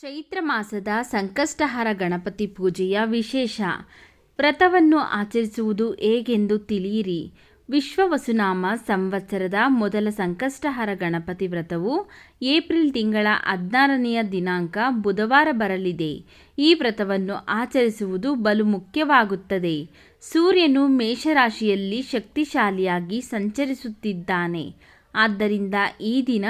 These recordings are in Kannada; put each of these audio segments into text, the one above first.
ಚೈತ್ರ ಮಾಸದ ಸಂಕಷ್ಟಹಾರ ಗಣಪತಿ ಪೂಜೆಯ ವಿಶೇಷ. ವ್ರತವನ್ನು ಆಚರಿಸುವುದು ಹೇಗೆಂದು ತಿಳಿಯಿರಿ. ವಿಶ್ವವಸುನಾಮ ಸಂವತ್ಸರದ ಮೊದಲ ಸಂಕಷ್ಟಹಾರ ಗಣಪತಿ ವ್ರತವು ಏಪ್ರಿಲ್ ತಿಂಗಳ ಹದಿನಾರನೆಯ ದಿನಾಂಕ ಬುಧವಾರ ಬರಲಿದೆ. ಈ ವ್ರತವನ್ನು ಆಚರಿಸುವುದು ಬಲು ಮುಖ್ಯವಾಗುತ್ತದೆ. ಸೂರ್ಯನು ಮೇಷರಾಶಿಯಲ್ಲಿ ಶಕ್ತಿಶಾಲಿಯಾಗಿ ಸಂಚರಿಸುತ್ತಿದ್ದಾನೆ. ಆದ್ದರಿಂದ ಈ ದಿನ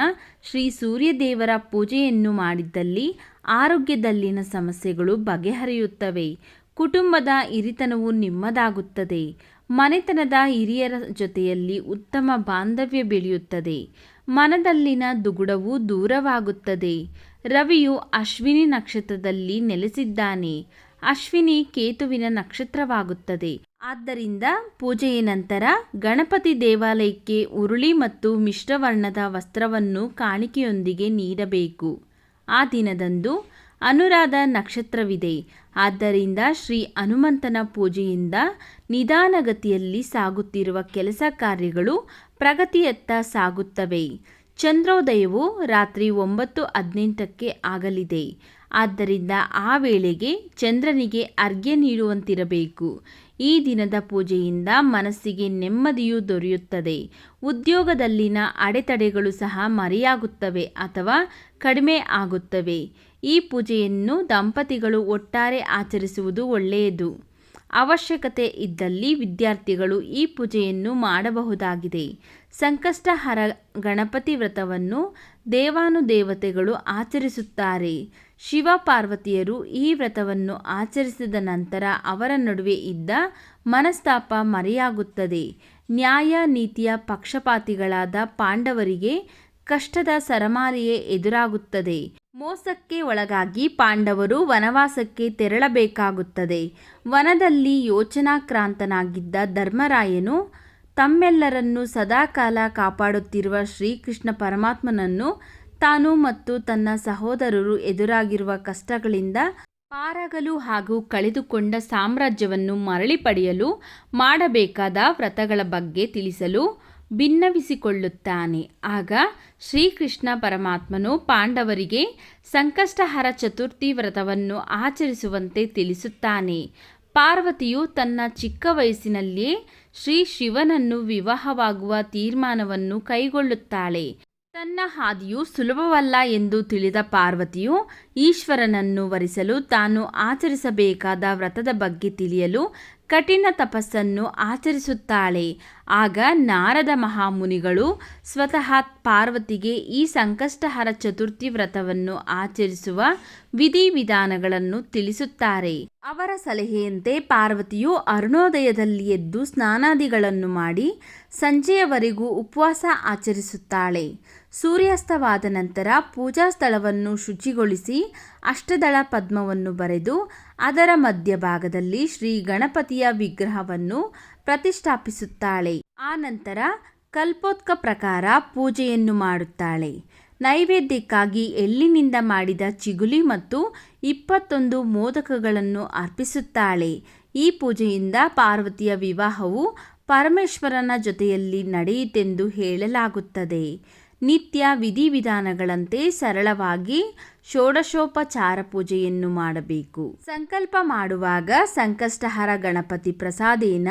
ಶ್ರೀ ಸೂರ್ಯದೇವರ ಪೂಜೆಯನ್ನು ಮಾಡಿದ್ದಲ್ಲಿ ಆರೋಗ್ಯದಲ್ಲಿನ ಸಮಸ್ಯೆಗಳು ಬಗೆಹರಿಯುತ್ತವೆ. ಕುಟುಂಬದ ಇರಿತನವು ನಿಮ್ಮದಾಗುತ್ತದೆ. ಮನೆತನದ ಹಿರಿಯರ ಜೊತೆಯಲ್ಲಿ ಉತ್ತಮ ಬಾಂಧವ್ಯ ಬೆಳೆಯುತ್ತದೆ. ಮನದಲ್ಲಿನ ದುಗುಡವು ದೂರವಾಗುತ್ತದೆ. ರವಿಯು ಅಶ್ವಿನಿ ನಕ್ಷತ್ರದಲ್ಲಿ ನೆಲೆಸಿದ್ದಾನೆ. ಅಶ್ವಿನಿ ಕೇತುವಿನ ನಕ್ಷತ್ರವಾಗುತ್ತದೆ. ಆದ್ದರಿಂದ ಪೂಜೆಯ ನಂತರ ಗಣಪತಿ ದೇವಾಲಯಕ್ಕೆ ಉರುಳಿ ಮತ್ತು ಮಿಶ್ರವರ್ಣದ ವಸ್ತ್ರವನ್ನು ಕಾಣಿಕೆಯೊಂದಿಗೆ ನೀಡಬೇಕು. ಆ ದಿನದಂದು ಅನುರಾಧ ನಕ್ಷತ್ರವಿದೆ. ಆದ್ದರಿಂದ ಶ್ರೀ ಹನುಮಂತನ ಪೂಜೆಯಿಂದ ನಿಧಾನಗತಿಯಲ್ಲಿ ಸಾಗುತ್ತಿರುವ ಕೆಲಸ ಕಾರ್ಯಗಳು ಪ್ರಗತಿಯತ್ತ ಸಾಗುತ್ತವೆ. ಚಂದ್ರೋದಯವು ರಾತ್ರಿ ಒಂಬತ್ತು ಹದಿನೆಂಟಕ್ಕೆ ಆಗಲಿದೆ. ಆದ್ದರಿಂದ ಆ ವೇಳೆಗೆ ಚಂದ್ರನಿಗೆ ಅರ್ಘ್ಯ ನೀಡುವಂತಿರಬೇಕು. ಈ ದಿನದ ಪೂಜೆಯಿಂದ ಮನಸ್ಸಿಗೆ ನೆಮ್ಮದಿಯು ದೊರೆಯುತ್ತದೆ. ಉದ್ಯೋಗದಲ್ಲಿನ ಅಡೆತಡೆಗಳು ಸಹ ಮರೆಯಾಗುತ್ತವೆ ಅಥವಾ ಕಡಿಮೆ ಆಗುತ್ತವೆ. ಈ ಪೂಜೆಯನ್ನು ದಂಪತಿಗಳು ಒಟ್ಟಾರೆ ಆಚರಿಸುವುದು ಒಳ್ಳೆಯದು. ಅವಶ್ಯಕತೆ ಇದ್ದಲ್ಲಿ ವಿದ್ಯಾರ್ಥಿಗಳು ಈ ಪೂಜೆಯನ್ನು ಮಾಡಬಹುದಾಗಿದೆ. ಸಂಕಷ್ಟಹರ ಗಣಪತಿ ವ್ರತವನ್ನು ದೇವಾನುದೇವತೆಗಳು ಆಚರಿಸುತ್ತಾರೆ. ಶಿವ ಪಾರ್ವತಿಯರು ಈ ವ್ರತವನ್ನು ಆಚರಿಸಿದ ನಂತರ ಅವರ ನಡುವೆ ಇದ್ದ ಮನಸ್ತಾಪ ಮರೆಯಾಗುತ್ತದೆ. ನ್ಯಾಯ ನೀತಿಯ ಪಕ್ಷಪಾತಿಗಳಾದ ಪಾಂಡವರಿಗೆ ಕಷ್ಟದ ಸರಮಾರಿಯೇ ಎದುರಾಗುತ್ತದೆ. ಮೋಸಕ್ಕೆ ಒಳಗಾಗಿ ಪಾಂಡವರು ವನವಾಸಕ್ಕೆ ತೆರಳಬೇಕಾಗುತ್ತದೆ. ವನದಲ್ಲಿ ಯೋಚನಾಕ್ರಾಂತನಾಗಿದ್ದ ಧರ್ಮರಾಯನು ತಮ್ಮೆಲ್ಲರನ್ನು ಸದಾಕಾಲ ಕಾಪಾಡುತ್ತಿರುವ ಶ್ರೀಕೃಷ್ಣ ಪರಮಾತ್ಮನನ್ನು ತಾನು ಮತ್ತು ತನ್ನ ಸಹೋದರರು ಎದುರಾಗಿರುವ ಕಷ್ಟಗಳಿಂದ ಪಾರಾಗಲು ಹಾಗೂ ಕಳೆದುಕೊಂಡ ಸಾಮ್ರಾಜ್ಯವನ್ನು ಮರಳಿ ಪಡೆಯಲು ಮಾಡಬೇಕಾದ ವ್ರತಗಳ ಬಗ್ಗೆ ತಿಳಿಸಲು ಭಿನ್ನವಿಸಿಕೊಳ್ಳುತ್ತಾನೆ. ಆಗ ಶ್ರೀಕೃಷ್ಣ ಪರಮಾತ್ಮನು ಪಾಂಡವರಿಗೆ ಸಂಕಷ್ಟಹರ ಚತುರ್ಥಿ ವ್ರತವನ್ನು ಆಚರಿಸುವಂತೆ ತಿಳಿಸುತ್ತಾನೆ. ಪಾರ್ವತಿಯು ತನ್ನ ಚಿಕ್ಕ ವಯಸ್ಸಿನಲ್ಲಿಯೇ ಶ್ರೀ ಶಿವನನ್ನು ವಿವಾಹವಾಗುವ ತೀರ್ಮಾನವನ್ನು ಕೈಗೊಳ್ಳುತ್ತಾಳೆ. ತನ್ನ ಹಾದಿಯು ಸುಲಭವಲ್ಲ ಎಂದು ತಿಳಿದ ಪಾರ್ವತಿಯು ಈಶ್ವರನನ್ನು ವರಿಸಲು ತಾನು ಆಚರಿಸಬೇಕಾದ ವ್ರತದ ಬಗ್ಗೆ ತಿಳಿಯಲು ಕಠಿಣ ತಪಸ್ಸನ್ನು ಆಚರಿಸುತ್ತಾಳೆ. ಆಗ ನಾರದ ಮಹಾಮುನಿಗಳು ಸ್ವತಃ ಪಾರ್ವತಿಗೆ ಈ ಸಂಕಷ್ಟಹರ ಚತುರ್ಥಿ ವ್ರತವನ್ನು ಆಚರಿಸುವ ವಿಧಿವಿಧಾನಗಳನ್ನು ತಿಳಿಸುತ್ತಾರೆ. ಅವರ ಸಲಹೆಯಂತೆ ಪಾರ್ವತಿಯು ಅರುಣೋದಯದಲ್ಲಿ ಎದ್ದು ಸ್ನಾನಾದಿಗಳನ್ನು ಮಾಡಿ ಸಂಜೆಯವರೆಗೂ ಉಪವಾಸ ಆಚರಿಸುತ್ತಾಳೆ. ಸೂರ್ಯಾಸ್ತವಾದ ನಂತರ ಪೂಜಾ ಸ್ಥಳವನ್ನು ಶುಚಿಗೊಳಿಸಿ ಅಷ್ಟದಳ ಪದ್ಮವನ್ನು ಬರೆದು ಅದರ ಮಧ್ಯಭಾಗದಲ್ಲಿ ಶ್ರೀ ಗಣಪತಿಯ ವಿಗ್ರಹವನ್ನು ಪ್ರತಿಷ್ಠಾಪಿಸುತ್ತಾಳೆ. ಆ ನಂತರ ಕಲ್ಪೋತ್ಕ ಪ್ರಕಾರ ಪೂಜೆಯನ್ನು ಮಾಡುತ್ತಾಳೆ. ನೈವೇದ್ಯಕ್ಕಾಗಿ ಎಳ್ಳಿನಿಂದ ಮಾಡಿದ ಚಿಗುಲಿ ಮತ್ತು ಇಪ್ಪತ್ತೊಂದು ಮೋದಕಗಳನ್ನು ಅರ್ಪಿಸುತ್ತಾಳೆ. ಈ ಪೂಜೆಯಿಂದ ಪಾರ್ವತಿಯ ವಿವಾಹವು ಪರಮೇಶ್ವರನ ಜೊತೆಯಲ್ಲಿ ನಡೆಯಿತೆಂದು ಹೇಳಲಾಗುತ್ತದೆ. ನಿತ್ಯ ವಿಧಿವಿಧಾನಗಳಂತೆ ಸರಳವಾಗಿ ಷೋಡಶೋಪಚಾರ ಪೂಜೆಯನ್ನು ಮಾಡಬೇಕು. ಸಂಕಲ್ಪ ಮಾಡುವಾಗ ಸಂಕಷ್ಟಹರ ಗಣಪತಿ ಪ್ರಸಾದೇನ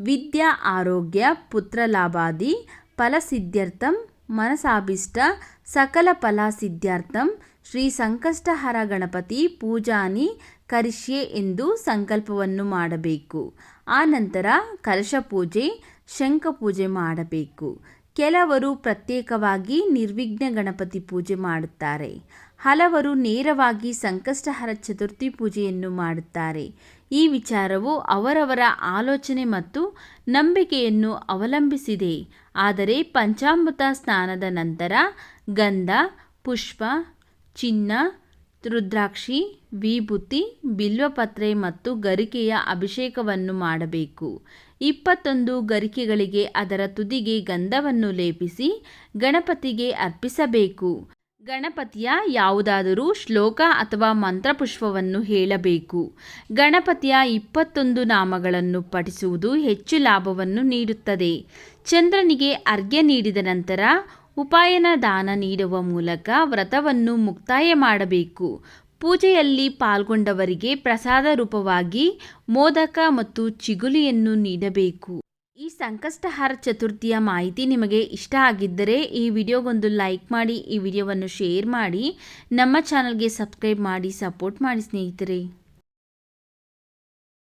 ವಿದ್ಯಾ, ಆರೋಗ್ಯ ಪುತ್ರಲಾಭಾದಿ ಫಲಸಿದ್ಧಾರ್ಥಂ ಮನಸಾಭಿಷ್ಟ, ಸಕಲ ಫಲ ಸಿದ್ಧಾರ್ಥಂ ಶ್ರೀ ಸಂಕಷ್ಟಹರ ಗಣಪತಿ ಪೂಜಾನಿ ಕರಿಷ್ಯೆ ಎಂದು ಸಂಕಲ್ಪವನ್ನು ಮಾಡಬೇಕು. ಆನಂತರ ನಂತರ ಕಲಶ ಪೂಜೆ, ಶಂಖ ಪೂಜೆ ಮಾಡಬೇಕು. ಕೆಲವರು ಪ್ರತ್ಯೇಕವಾಗಿ ನಿರ್ವಿಘ್ನ ಗಣಪತಿ ಪೂಜೆ ಮಾಡುತ್ತಾರೆ. ಹಲವರು ನೇರವಾಗಿ ಸಂಕಷ್ಟಹರ ಚತುರ್ಥಿ ಪೂಜೆಯನ್ನು ಮಾಡುತ್ತಾರೆ. ಈ ವಿಚಾರವು ಅವರವರ ಆಲೋಚನೆ ಮತ್ತು ನಂಬಿಕೆಯನ್ನು ಅವಲಂಬಿಸಿದೆ. ಆದರೆ ಪಂಚಾಮೃತ ಸ್ನಾನದ ನಂತರ ಗಂಧ, ಪುಷ್ಪ, ಚಿನ್ನ ರುದ್ರಾಕ್ಷಿ, ವಿಭೂತಿ, ಬಿಲ್ವಪತ್ರೆ ಮತ್ತು ಗರಿಕೆಯ ಅಭಿಷೇಕವನ್ನು ಮಾಡಬೇಕು. ಇಪ್ಪತ್ತೊಂದು ಗರಿಕೆಗಳಿಗೆ ಅದರ ತುದಿಗೆ ಗಂಧವನ್ನು ಲೇಪಿಸಿ ಗಣಪತಿಗೆ ಅರ್ಪಿಸಬೇಕು. ಗಣಪತಿಯ ಯಾವುದಾದರೂ ಶ್ಲೋಕ ಅಥವಾ ಮಂತ್ರಪುಷ್ಪವನ್ನು ಹೇಳಬೇಕು. ಗಣಪತಿಯ ಇಪ್ಪತ್ತೊಂದು ನಾಮಗಳನ್ನು ಪಠಿಸುವುದು ಹೆಚ್ಚು ಲಾಭವನ್ನು ನೀಡುತ್ತದೆ. ಚಂದ್ರನಿಗೆ ಅರ್ಘ್ಯ ನೀಡಿದ ನಂತರ ಉಪಾಯನ ದಾನ ನೀಡುವ ಮೂಲಕ ವ್ರತವನ್ನು ಮುಕ್ತಾಯ ಮಾಡಬೇಕು. ಪೂಜೆಯಲ್ಲಿ ಪಾಲ್ಗೊಂಡವರಿಗೆ ಪ್ರಸಾದ ರೂಪವಾಗಿ ಮೋದಕ ಮತ್ತು ಚಿಗುಲಿಯನ್ನು ನೀಡಬೇಕು. ಈ ಸಂಕಷ್ಟಹಾರ ಚತುರ್ಥಿಯ ಮಾಹಿತಿ ನಿಮಗೆ ಇಷ್ಟ ಆಗಿದ್ದರೆ ಈ ವಿಡಿಯೋಗೊಂದು ಲೈಕ್ ಮಾಡಿ, ಈ ವಿಡಿಯೋವನ್ನು ಶೇರ್ ಮಾಡಿ, ನಮ್ಮ ಚಾನಲ್ಗೆ ಸಬ್ಸ್ಕ್ರೈಬ್ ಮಾಡಿ, ಸಪೋರ್ಟ್ ಮಾಡಿ ಸ್ನೇಹಿತರೆ.